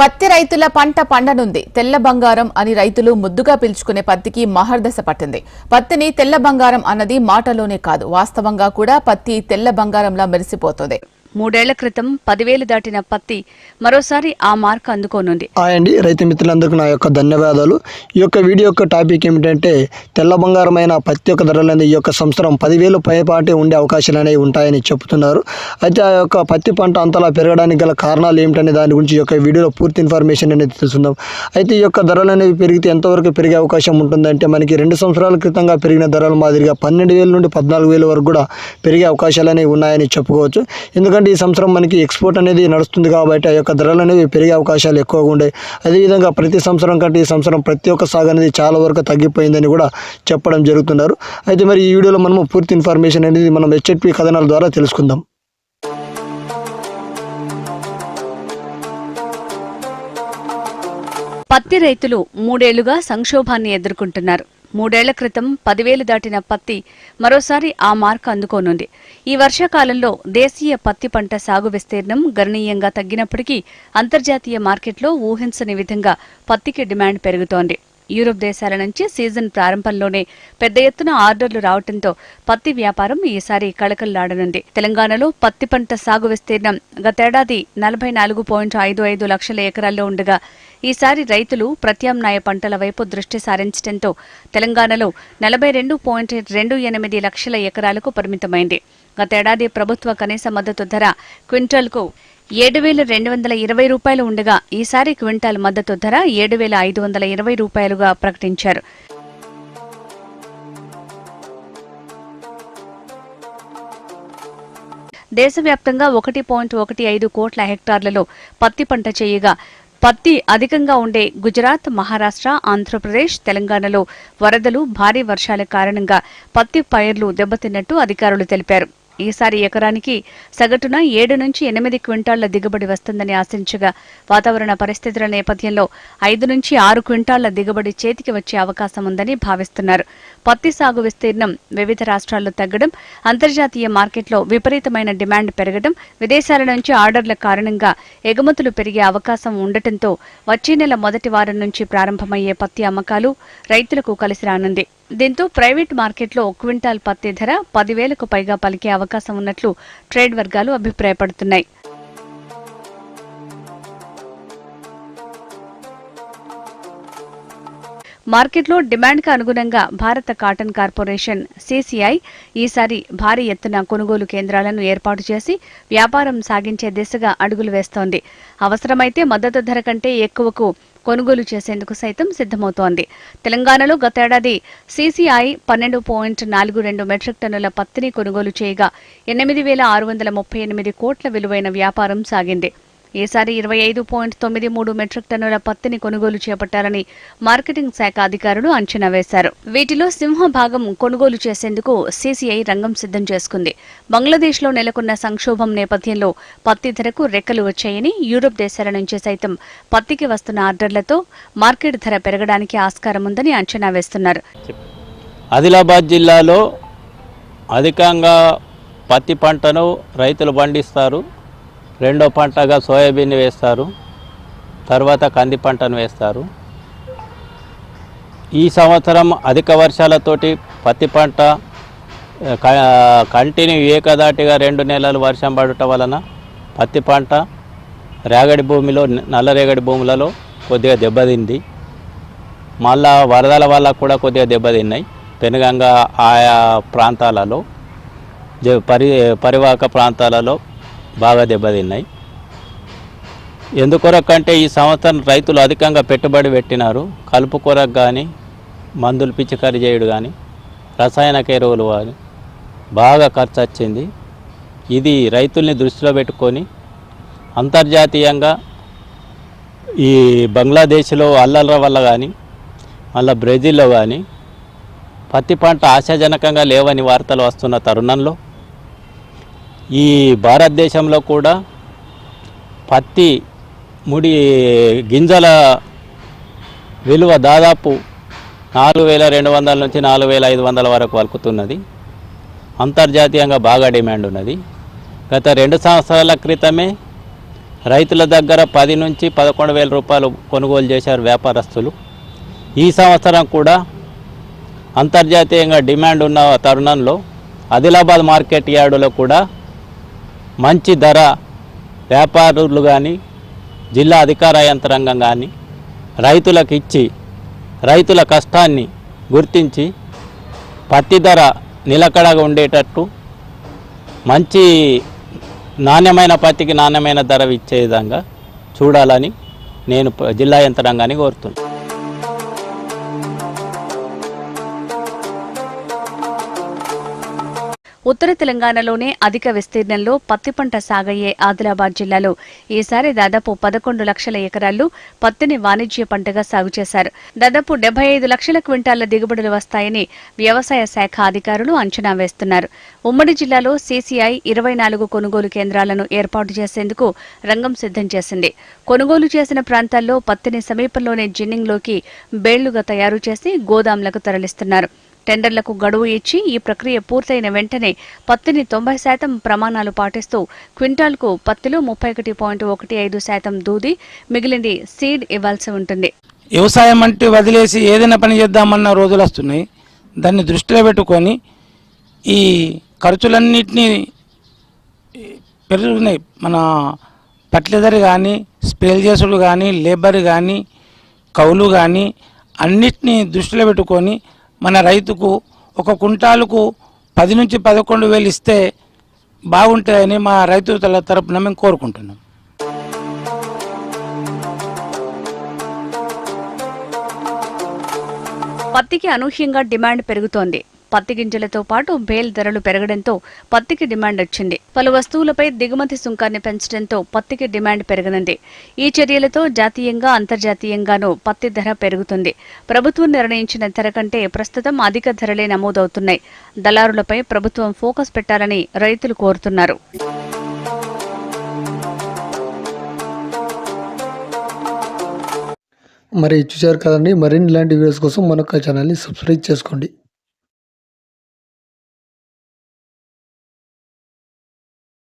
పత్తి రైతుల పంట పండనుంది. తెల్ల బంగారం అని రైతులు ముద్దుగా పిలుచుకునే పత్తికి మహర్దశ పట్టింది. పత్తిని తెల్ల బంగారం అన్నది మాటలోనే కాదు వాస్తవంగా కూడా పత్తి తెల్ల బంగారంలా మెరిసిపోతుంది. మూడేళ్ళ క్రితం పదివేలు దాటిన పత్తి మరోసారి ఆ మార్క్ అందుకోనుంది. అండి రైతు మిత్రులందరికీ నా యొక్క ధన్యవాదాలు. ఈ యొక్క వీడియో యొక్క టాపిక్ ఏమిటంటే తెల్ల బంగారమైన పత్తి యొక్క ధరలు అనేది ఈ యొక్క సంవత్సరం పదివేలు పైపాటే ఉండే అవకాశాలు అనేవి ఉంటాయని చెప్తున్నారు. అయితే ఆ యొక్క పత్తి పంట అంతలా పెరగడానికి గల కారణాలు ఏమిటనే దాని గురించి ఈ యొక్క వీడియోలో పూర్తి ఇన్ఫర్మేషన్ అనేది తెలుసుకుందాం. అయితే ఈ యొక్క ధరలు అనేవి పెరిగితే ఎంతవరకు పెరిగే అవకాశం ఉంటుందంటే మనకి రెండు సంవత్సరాల క్రితంగా పెరిగిన ధరల మాదిరిగా పన్నెండు వేల నుండి పద్నాలుగు వేల వరకు కూడా పెరిగే అవకాశాలు అనేవి ఉన్నాయని చెప్పుకోవచ్చు. ఎందుకంటే ఈ సంవత్సరం మనకి ఎక్స్పోర్ట్ అనేది నడుస్తుంది కాబట్టి ఆ యొక్క ధరలు అనేవి పెరిగే అవకాశాలు ఎక్కువగా ఉండే. అదేవిధంగా ప్రతి సంవత్సరం కంటే ఈ సంవత్సరం ప్రతి ఒక్క సాగు అనేది చాలా వరకు తగ్గిపోయిందని కూడా చెప్పడం జరుగుతున్నారు. అయితే మరి ఈ వీడియోలో మనము పూర్తి ఇన్ఫర్మేషన్ అనేది మనం హెచ్ఎట్పి కథనాల ద్వారా తెలుసుకుందాం. పత్తి రైతులు మూడేళ్ళుగా సంక్షోభాన్ని ఎదుర్కొంటున్నారు. మూడేళ్ళ క్రితం పదివేలు దాటిన పత్తి మరోసారి ఆ మార్క్ అందుకోనుంది. ఈ వర్షాకాలంలో దేశీయ పత్తి పంట సాగు విస్తీర్ణం గణనీయంగా తగ్గినప్పటికీ అంతర్జాతీయ మార్కెట్లో ఊహించని విధంగా పత్తికి డిమాండ్ పెరుగుతోంది. యూరోప్ దేశాల నుంచి సీజన్ ప్రారంభంలోనే పెద్ద ఎత్తున ఆర్డర్లు రావడంతో పత్తి వ్యాపారం ఈసారి కళకళలాడనుంది. తెలంగాణలో పత్తి పంట సాగు విస్తీర్ణం గతేడాది నలభై నాలుగు పాయింట్ ఐదు ఐదు లక్షల ఎకరాల్లో ఉండగా ఈసారి రైతులు ప్రత్యామ్నాయ పంటల వైపు దృష్టి సారించడంతో తెలంగాణలో నలభై రెండు పాయింట్ రెండు ఎనిమిది లక్షల ఎకరాలకు పరిమితమైంది. గతేడాది ప్రభుత్వ కనీస మద్దతు ధర క్వింటాల్కు ఏడు వేల రెండు వందల ఇరవై రూపాయలు ఉండగా ఈసారి క్వింటాల్ మద్దతు ధర ఏడు వేల ఐదు వందల ఇరవై రూపాయలుగా ప్రకటించారు. దేశవ్యాప్తంగా ఒకటి పాయింట్ ఒకటి ఐదు కోట్ల హెక్టార్లలో పత్తి పంట చేయగా పత్తి అధికంగా ఉండే గుజరాత్ మహారాష్ట్ర ఆంధ్రప్రదేశ్ తెలంగాణలో వరదలు భారీ వర్షాల కారణంగా పత్తి పైర్లు దెబ్బతిన్నట్టు అధికారులు తెలిపారు. ఈసారి ఎకరానికి సగటున ఏడు నుంచి ఎనిమిది క్వింటాళ్ళ దిగుబడి వస్తుందని ఆశించగా వాతావరణ పరిస్థితుల నేపథ్యంలో ఐదు నుంచి ఆరు క్వింటాళ్ళ దిగుబడి చేతికి వచ్చే అవకాశం ఉందని భావిస్తున్నారు. పత్తి సాగు విస్తీర్ణం వివిధ రాష్ట్రాల్లో తగ్గడం అంతర్జాతీయ మార్కెట్లో విపరీతమైన డిమాండ్ పెరగడం విదేశాల నుంచి ఆర్డర్ల కారణంగా ఎగుమతులు పెరిగే అవకాశం ఉండటంతో వచ్చే నెల మొదటి వారం నుంచి ప్రారంభమయ్యే పత్తి అమ్మకాలు రైతులకు కలిసి రానుంది. దీంతో ప్రైవేట్ మార్కెట్లో క్వింటాల్ పత్తి ధర పదివేలకు పైగా పలికే అవకాశం ఉన్నట్లు ట్రేడ్ వర్గాలు అభిప్రాయపడుతున్నాయి. మార్కెట్లో డిమాండ్కు అనుగుణంగా భారత కాటన్ కార్పొరేషన్ సీసీఐ ఈసారి భారీ ఎత్తున కొనుగోలు కేంద్రాలను ఏర్పాటు చేసి వ్యాపారం సాగించే దిశగా అడుగులు వేస్తోంది. అవసరమైతే మద్దతు ధర కంటే ఎక్కువకు కొనుగోలు చేసేందుకు సైతం సిద్ధమవుతోంది. తెలంగాణలో గతేడాది సీసీఐ పన్నెండు పాయింట్ నాలుగు రెండు మెట్రిక్ టన్నుల పత్తిని కొనుగోలు చేయగా ఎనిమిది వేల ఆరు వందల ముప్పై ఎనిమిది కోట్ల విలువైన వ్యాపారం సాగింది. ఈసారి ఇరవై ఐదు పాయింట్ తొమ్మిది మూడు మెట్రిక్ టన్నుల పత్తిని కొనుగోలు చేపట్టాలని మార్కెటింగ్ శాఖ అధికారులు అంచనా వేశారు. వీటిలో సింహ భాగం కొనుగోలు చేసేందుకు సీసీఐ రంగం సిద్ధం చేసుకుంది. బంగ్లాదేశ్లో నెలకొన్న సంక్షోభం నేపథ్యంలో పత్తి ధరకు రెక్కలు వచ్చాయని యూరోప్ దేశాల నుంచి సైతం పత్తికి వస్తున్న ఆర్డర్లతో మార్కెట్ ధర పెరగడానికి ఆస్కారం ఉందని అంచనా వేస్తున్నారు. ఆదిలాబాద్ జిల్లాలో అధికంగా పత్తి పంటను రైతులు పండిస్తారు. రెండో పంటగా సోయాబీన్ వేస్తారు తర్వాత కంది పంటను వేస్తారు. ఈ సంవత్సరం అధిక వర్షాలతోటి పత్తి పంట కంటిన్యూ ఏకదాటిగా రెండు నెలలు వర్షం పడటం వలన పత్తి పంట రేగడి భూమిలో నల్లరేగడి భూములలో కొద్దిగా దెబ్బతింది. మళ్ళా వరదల వల్ల కూడా కొద్దిగా దెబ్బతిన్నాయి. పెనుగంగా ఆయా ప్రాంతాలలో జ- పరి పరివాహక ప్రాంతాలలో బాగా దెబ్బతిన్నాయి. ఎందుకొరకంటే ఈ సంవత్సరం రైతులు అధికంగా పెట్టుబడి పెట్టినారు. కలుపు కొరకు కానీ మందులు పిచికారి చేయుడు కానీ రసాయనక ఎరువులు కానీ బాగా ఖర్చు వచ్చింది ఇది రైతుల్ని దృష్టిలో పెట్టుకొని అంతర్జాతీయంగా ఈ బంగ్లాదేశ్లో అల్లల వల్ల కానీ మళ్ళీ బ్రెజిల్లో కానీ పత్తి పంట ఆశాజనకంగా లేవని వార్తలు వస్తున్న తరుణంలో ఈ భారతదేశంలో కూడా పత్తి ముడి గింజల విలువ దాదాపు నాలుగు వేల రెండు వందల నుంచి నాలుగు వేల ఐదు వందల వరకు వలుకుతున్నది. అంతర్జాతీయంగా బాగా డిమాండ్ ఉన్నది. గత రెండు సంవత్సరాల క్రితమే రైతుల దగ్గర పది నుంచి పదకొండు వేల రూపాయలు కొనుగోలు చేశారు వ్యాపారస్తులు. ఈ సంవత్సరం కూడా అంతర్జాతీయంగా డిమాండ్ ఉన్న తరుణంలో ఆదిలాబాద్ మార్కెట్ యార్డులో కూడా మంచి ధర వ్యాపారులు కానీ జిల్లా అధికార యంత్రాంగం కానీ రైతులకు ఇచ్చి రైతుల కష్టాన్ని గుర్తించి పత్తి ధర నిలకడగా ఉండేటట్టు మంచి నాణ్యమైన పత్తికి నాణ్యమైన ధర ఇచ్చే విధంగా చూడాలని నేను ప- జిల్లా యంత్రాంగాన్ని కోరుతున్నాను. ఉత్తర తెలంగాణలోనే అధిక విస్తీర్ణంలో పత్తి పంట సాగయ్యే ఆదిలాబాద్ జిల్లాలో ఈసారి దాదాపు పదకొండు లక్షల ఎకరాల్లో పత్తిని వాణిజ్య పంటగా సాగు చేశారు. దాదాపు డెబ్బై ఐదు లక్షల క్వింటాల దిగుబడులు వస్తాయని వ్యవసాయ శాఖ అధికారులు అంచనా వేస్తున్నారు. ఉమ్మడి జిల్లాలో సీసీఐ ఇరవై నాలుగు కొనుగోలు కేంద్రాలను ఏర్పాటు చేసేందుకు రంగం సిద్ధం చేసింది. కొనుగోలు చేసిన ప్రాంతాల్లో పత్తిని సమీపంలోనే జిన్నింగ్లోకి బేళ్ళుగా తయారు చేసి గోదాంలకు తరలిస్తున్నారు. టెండర్లకు గడువు ఇచ్చి ఈ ప్రక్రియ పూర్తయిన వెంటనే పత్తిని తొంభై శాతం ప్రమాణాలు పాటిస్తూ క్వింటాల్కు పత్తిలో ముప్పై ఒకటి పాయింట్ ఒకటి ఐదు శాతం దూది మిగిలింది సీడ్ ఇవ్వాల్సి ఉంటుంది. వ్యవసాయం అంటే వదిలేసి ఏదైనా పని చేద్దామన్న రోజులు వస్తున్నాయి. దాన్ని దృష్టిలో పెట్టుకొని ఈ ఖర్చులన్నింటినీ పెరుగుతున్నాయి మన పట్లెదర్ కానీ స్ప్రేల్ చేసుడు కానీ లేబర్ కానీ కౌలు కానీ అన్నిటినీ దృష్టిలో పెట్టుకొని మన రైతుకు ఒక కుంటాలకు పది నుంచి పదకొండు వేలు ఇస్తే బాగుంటుందని మా రైతుల తరపున మేము కోరుకుంటున్నాం. పత్తికి అనూహ్యంగా డిమాండ్ పెరుగుతోంది. పత్తి గింజలతో పాటు బేల్ ధరలు పెరగడంతో పత్తికి డిమాండ్ వచ్చింది. పలు వస్తువులపై దిగుమతి సుంకాన్ని పెంచడంతో పత్తికి డిమాండ్ పెరగనుంది. ఈ చర్యలతో జాతీయంగా అంతర్జాతీయంగానూ పత్తి ధర పెరుగుతుంది. ప్రభుత్వం నిర్ణయించిన ధర కంటే ప్రస్తుతం అధిక ధరలే నమోదవుతున్నాయి. దళారులపై ప్రభుత్వం ఫోకస్ పెట్టాలని రైతులు కోరుతున్నారు. మరి చూశారు కదండి. మరిన్ని ఇలాంటి వీడియోస్ కోసం మన ఛానల్ని సబ్స్క్రైబ్ చేసుకోండి.